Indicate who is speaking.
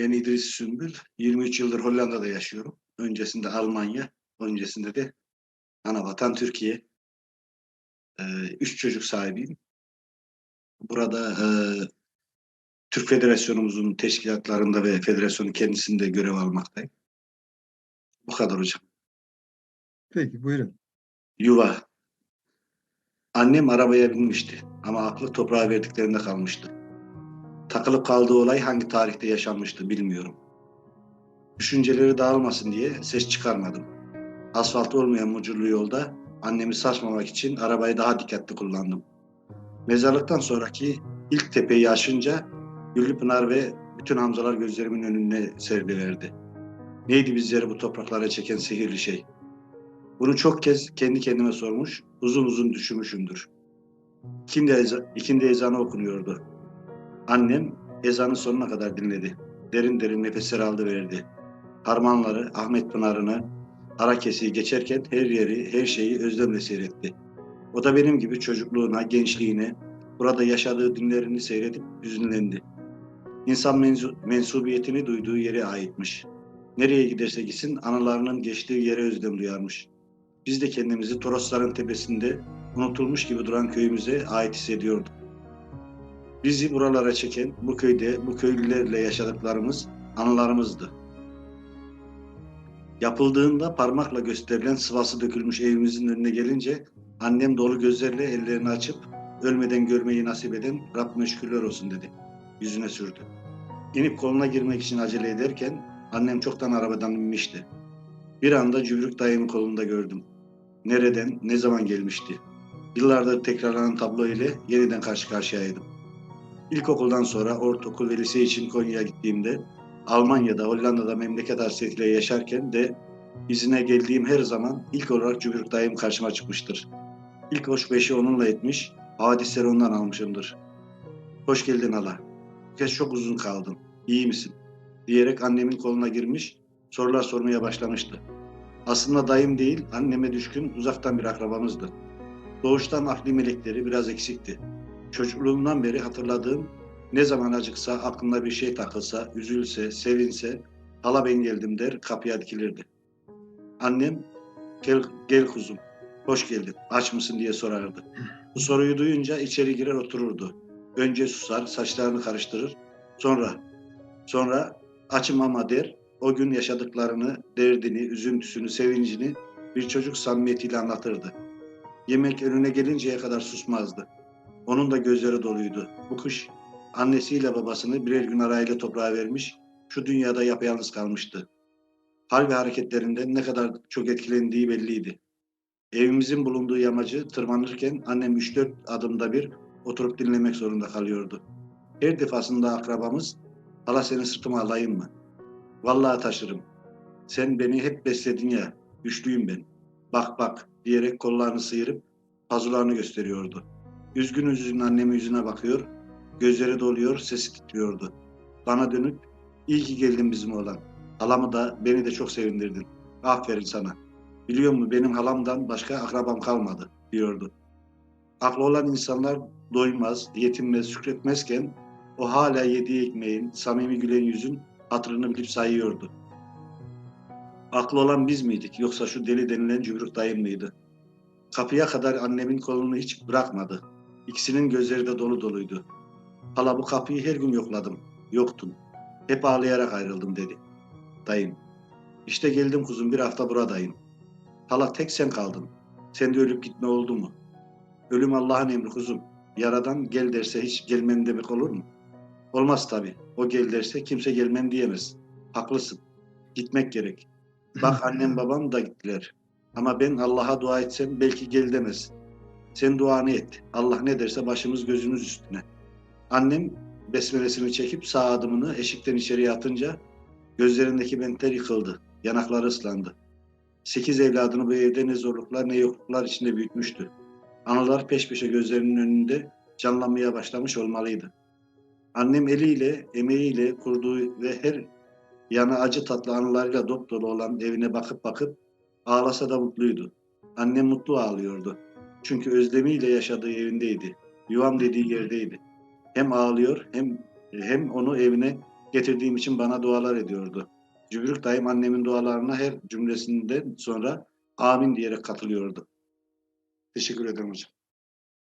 Speaker 1: Ben İdris Sümbül. 23 yıldır Hollanda'da yaşıyorum. Öncesinde Almanya, öncesinde de anavatan Türkiye. Ee, üç çocuk sahibiyim. Burada e, Türk Federasyonumuzun teşkilatlarında ve federasyonun kendisinde görev almaktayım. Bu kadar hocam.
Speaker 2: Peki buyurun.
Speaker 1: Yuva. Annem arabaya binmişti ama aklı toprağa verdiklerinde kalmıştı. Takılıp kaldığı olay hangi tarihte yaşanmıştı bilmiyorum. Düşünceleri dağılmasın diye ses çıkarmadım. Asfalt olmayan mucurlu yolda annemi sarsmamak için arabayı daha dikkatli kullandım. Mezarlıktan sonraki ilk tepeyi aşınca Güllüpınar ve bütün hamzalar gözlerimin önüne serdilerdi. Neydi bizleri bu topraklara çeken sihirli şey? Bunu çok kez kendi kendime sormuş, uzun uzun düşünmüşümdür. İkindi, eza, ikindi ezanı okunuyordu. Annem ezanın sonuna kadar dinledi. Derin derin nefesler aldı verdi. Harmanları, Ahmet Pınar'ını, Harakesi'yi geçerken her yeri, her şeyi özlemle seyretti. O da benim gibi çocukluğuna, gençliğine, burada yaşadığı günlerini seyredip hüzünlendi. İnsan mensubiyetini duyduğu yere aitmiş. Nereye giderse gitsin anılarının geçtiği yere özlem duyarmış. Biz de kendimizi Torosların tepesinde unutulmuş gibi duran köyümüze ait hissediyorduk. Bizi buralara çeken bu köyde bu köylülerle yaşadıklarımız anılarımızdı. Yapıldığında parmakla gösterilen sıvası dökülmüş evimizin önüne gelince annem dolu gözlerle ellerini açıp ölmeden görmeyi nasip eden Rabbime şükürler olsun dedi. Yüzüne sürdü. İnip koluna girmek için acele ederken annem çoktan arabadan inmişti. Bir anda Cübrük dayımın kolunda gördüm. Nereden, ne zaman gelmişti? Yıllardır tekrarlanan tablo ile yeniden karşı karşıyaydım. İlkokuldan sonra ortaokul ve lise için Konya'ya gittiğimde Almanya'da, Hollanda'da memleket hasretiyle yaşarken de izine geldiğim her zaman ilk olarak Cübrük dayım karşıma çıkmıştır. İlk hoş beşi onunla etmiş, hadisleri ondan almışımdır. Hoş geldin hala. Bu kez çok uzun kaldın. İyi misin? Diyerek annemin koluna girmiş, sorular sormaya başlamıştı. Aslında dayım değil, anneme düşkün uzaktan bir akrabamızdı. Doğuştan akli melekleri biraz eksikti. Çocukluğumdan beri hatırladığım ne zaman acıksa, aklına bir şey takılsa, üzülse, sevinse, hala ben geldim der, kapıya dikilirdi. Annem, gel, gel kuzum, hoş geldin, aç mısın diye sorardı. Bu soruyu duyunca içeri girer otururdu. Önce susar, saçlarını karıştırır, sonra, sonra açım ama der, o gün yaşadıklarını, derdini, üzüntüsünü, sevincini bir çocuk samimiyetiyle anlatırdı. Yemek önüne gelinceye kadar susmazdı. Onun da gözleri doluydu. Bu kış annesiyle babasını birer gün arayla toprağa vermiş, şu dünyada yapayalnız kalmıştı. Hal ve hareketlerinden ne kadar çok etkilendiği belliydi. Evimizin bulunduğu yamacı tırmanırken annem 3-4 adımda bir oturup dinlemek zorunda kalıyordu. Her defasında akrabamız, hala seni sırtıma alayım mı? Vallahi taşırım. Sen beni hep besledin ya, güçlüyüm ben. Bak bak diyerek kollarını sıyırıp pazularını gösteriyordu. Üzgün üzgün annemin yüzüne bakıyor, gözleri doluyor, sesi titriyordu. Bana dönüp, iyi ki geldin bizim oğlan. Halamı da beni de çok sevindirdin. Aferin sana. Biliyor musun benim halamdan başka akrabam kalmadı diyordu. Aklı olan insanlar doymaz, yetinmez, şükretmezken o hala yediği ekmeğin, samimi gülen yüzün hatırını bilip sayıyordu. Aklı olan biz miydik yoksa şu deli denilen Cübrük dayım mıydı? Kapıya kadar annemin kolunu hiç bırakmadı. İkisinin gözleri de dolu doluydu. Hala bu kapıyı her gün yokladım. Yoktun. Hep ağlayarak ayrıldım dedi. Dayım. İşte geldim kuzum bir hafta buradayım. Hala tek sen kaldın. Sen de ölüp gitme oldu mu? Ölüm Allah'ın emri kuzum. Yaradan gel derse hiç gelmem demek olur mu? Olmaz tabii. O gel derse kimse gelmem diyemez. Haklısın. Gitmek gerek. Bak annem babam da gittiler. Ama ben Allah'a dua etsem belki gel demez. Sen duanı et. Allah ne derse başımız gözümüz üstüne. Annem besmelesini çekip sağ adımını eşikten içeriye atınca gözlerindeki bentler yıkıldı. Yanakları ıslandı. Sekiz evladını bu evde ne zorluklar ne yokluklar içinde büyütmüştü. Anılar peş peşe gözlerinin önünde canlanmaya başlamış olmalıydı. Annem eliyle, emeğiyle kurduğu ve her yanı acı tatlı anılarıyla dop dolu olan evine bakıp bakıp ağlasa da mutluydu. Annem mutlu ağlıyordu. Çünkü özlemiyle yaşadığı evindeydi. Yuvam dediği yerdeydi. Hem ağlıyor hem hem onu evine getirdiğim için bana dualar ediyordu. Cübrük dayım annemin dualarına her cümlesinden sonra amin diyerek katılıyordu. Teşekkür ederim hocam.